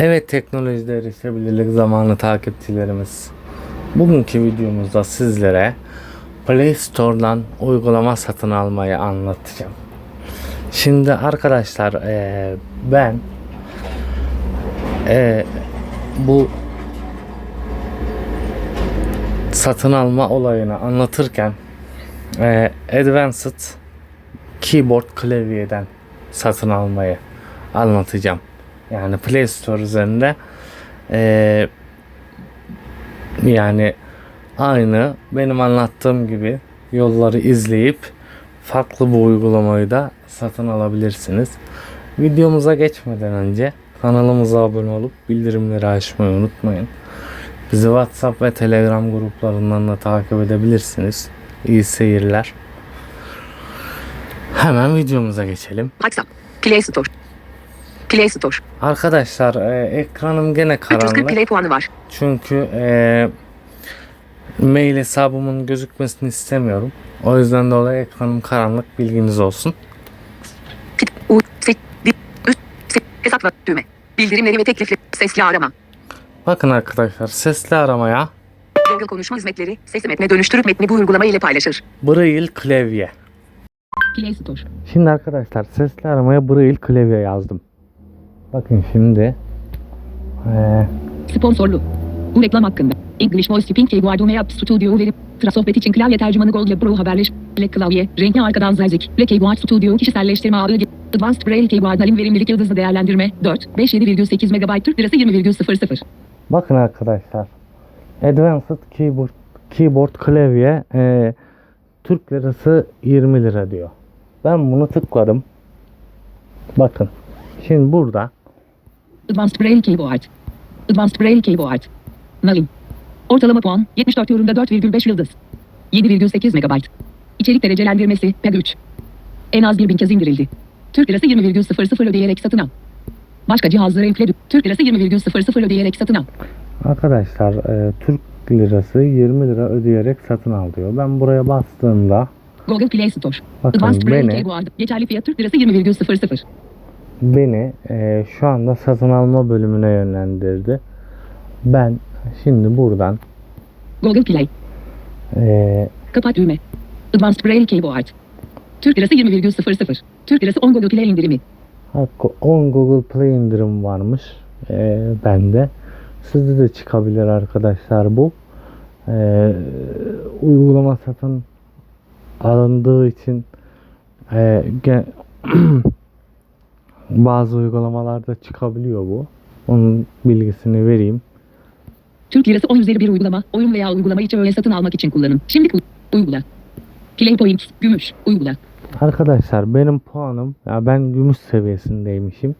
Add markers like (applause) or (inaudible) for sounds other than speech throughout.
Evet teknolojide erişebilirlik zamanı takipçilerimiz. Bugünkü videomuzda sizlere Play Store'dan uygulama satın almayı anlatacağım. Şimdi arkadaşlar eee, ben eee, bu satın alma olayını anlatırken eee, Advanced Keyboard klavyeden satın almayı anlatacağım. Yani Play Store üzerinde eee, yani aynı benim anlattığım gibi yolları izleyip farklı bu uygulamayı da satın alabilirsiniz. Videomuza geçmeden önce kanalımıza abone olup bildirimleri açmayı unutmayın. Bizi WhatsApp ve Telegram gruplarından da takip edebilirsiniz. İyi seyirler. Hemen videomuza geçelim. WhatsApp. Play Store. Play Store. Arkadaşlar e, ekranım gene 340 karanlık. Play puanı var. Çünkü e, mail hesabımın gözükmesini istemiyorum. O yüzden dolayı ekranım karanlık bilginiz olsun. Fit, U, S, Dip, Üst, S, Hesap ve düğme. Bildirimleri ve teklifleri. Sesli arama. Bakın arkadaşlar sesli aramaya Google konuşma hizmetleri. Sesi metne dönüştürüp metni bu uygulama ile paylaşır. Braille klavye. Play Store. Şimdi arkadaşlar sesli aramaya Braille klavye yazdım. Bakın şimdi e, Sponsorlu. Bu reklam hakkında. English Voice Speaking Keyboard Map Studio verip Sıra sohbet için klavye tercümanı Google Pro haberleş. Black klavye, renkli arkadan zelzik. Black Keyboard Studio kişiselleştirme ağı gibi. Advanced Braille Keyboard nalim verimlilik yıldızlı değerlendirme. 4, 5, 7,8 MB Türk Lirası 20,00. bakın arkadaşlar Advanced Keyboard Keyboard klavye e, Türk lirası 20 lira diyor. Ben bunu tıkladım. Bakın. Şimdi burada Advanced Braille Keyboard. Advanced Braille Keyboard. Nalim. Ortalama puan 74 yorumda 4,5 yıldız. 7,8 MB. İçerik derecelendirmesi PEG3. En az 1000 kez indirildi. Türk Lirası 20,00 ödeyerek satın al. Başka cihazlara yükle. Türk Lirası 20,00 ödeyerek satın al. Arkadaşlar e, Türk lirası 20 lira ödeyerek satın al diyor. Ben buraya bastığımda Google Play Store. Bakın Advanced beni- Keyboard. Geçerli fiyat Türk Lirası 20,00. Beni e, şu anda satın alma bölümüne yönlendirdi. Ben şimdi buradan Google Play. e, Kapat düğme. Advanced Braille Keyboard. Türk Lirası 20,00. Türk Lirası 10 Google Play indirimi. hakkı 10 Google Play indirim varmış e, bende. Sizde de çıkabilir arkadaşlar bu. E, uygulama satın alındığı için e, (clears throat) bazı uygulamalarda çıkabiliyor bu. Onun bilgisini vereyim. Türk Lirası 10 üzeri bir uygulama, oyun veya uygulama içi öğe satın almak için kullanın. Şimdi uygula. Play Points, gümüş, uygula. Arkadaşlar benim puanım ya ben gümüş seviyesindeymişim.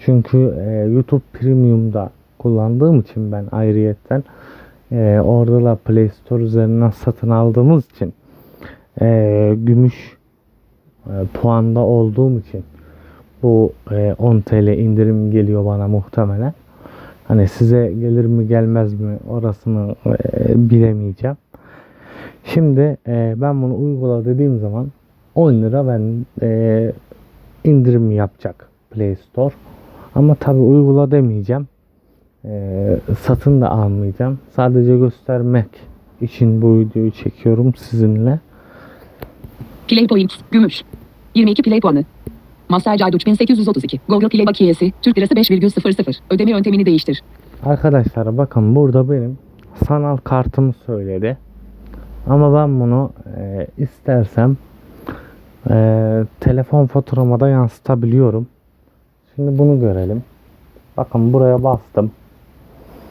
Çünkü e, YouTube Premium'da kullandığım için ben ayrıyetten e, orada da Play Store üzerinden satın aldığımız için e, gümüş e, puanda olduğum için bu e, 10 TL indirim geliyor bana muhtemelen. Hani size gelir mi gelmez mi orasını e, bilemeyeceğim. Şimdi e, ben bunu uygula dediğim zaman 10 lira ben e, indirim yapacak Play Store. Ama tabi uygula demeyeceğim. E, satın da almayacağım. Sadece göstermek için bu videoyu çekiyorum sizinle. Play Points, gümüş. 22 Play puanı. Master Card 3832. Google Play bakiyesi, Türk Lirası 5,00. Ödeme yöntemini değiştir. Arkadaşlar bakın burada benim sanal kartımı söyledi. Ama ben bunu e, istersem e, telefon faturama da yansıtabiliyorum. Şimdi bunu görelim. Bakın buraya bastım.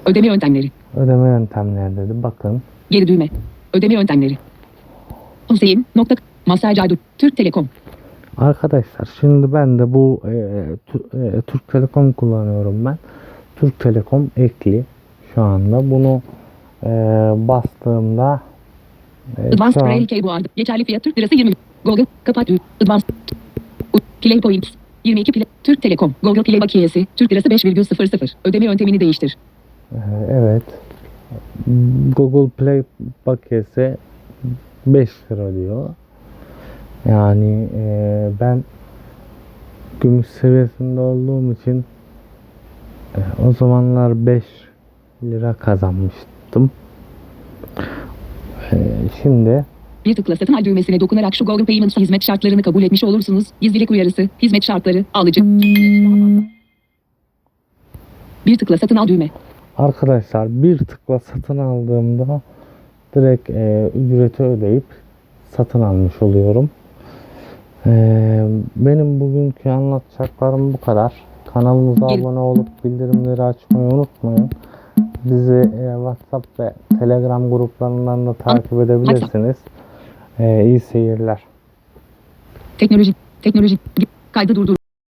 Ödeme yöntemleri. Ödeme yöntemleri dedi. Bakın. Geri düğme. Ödeme yöntemleri. Hüseyin, nokta, Card, Türk Telekom. Arkadaşlar şimdi ben de bu e, e, Türk Telekom kullanıyorum ben. Türk Telekom ekli şu anda. Bunu e, bastığımda e, Advanced an- Braille Keyboard. Geçerli fiyat Türk Lirası 20. Google. Kapat. Advanced. Play Points. 22 Play. Türk Telekom. Google Play bakiyesi. Türk Lirası 5,00. Ödeme yöntemini değiştir. Ee, Evet. Google Play paketi 5 lira diyor. Yani e, ben gümüş seviyesinde olduğum için E, o zamanlar 5 lira kazanmıştım. E, şimdi Bir tıkla satın al düğmesine dokunarak şu Golden Payments hizmet şartlarını kabul etmiş olursunuz. Gizlilik uyarısı, hizmet şartları, alıcı. Bir tıkla satın al düğme. Arkadaşlar bir tıkla satın aldığımda direkt e, ücreti ödeyip satın almış oluyorum. E, benim bugünkü anlatacaklarım bu kadar. Kanalımıza Gel- abone olup bildirimleri açmayı unutmayın. Bizi e, WhatsApp ve Telegram gruplarından da takip edebilirsiniz. E, iyi seyirler. Teknoloji, teknoloji, kaydı durdur.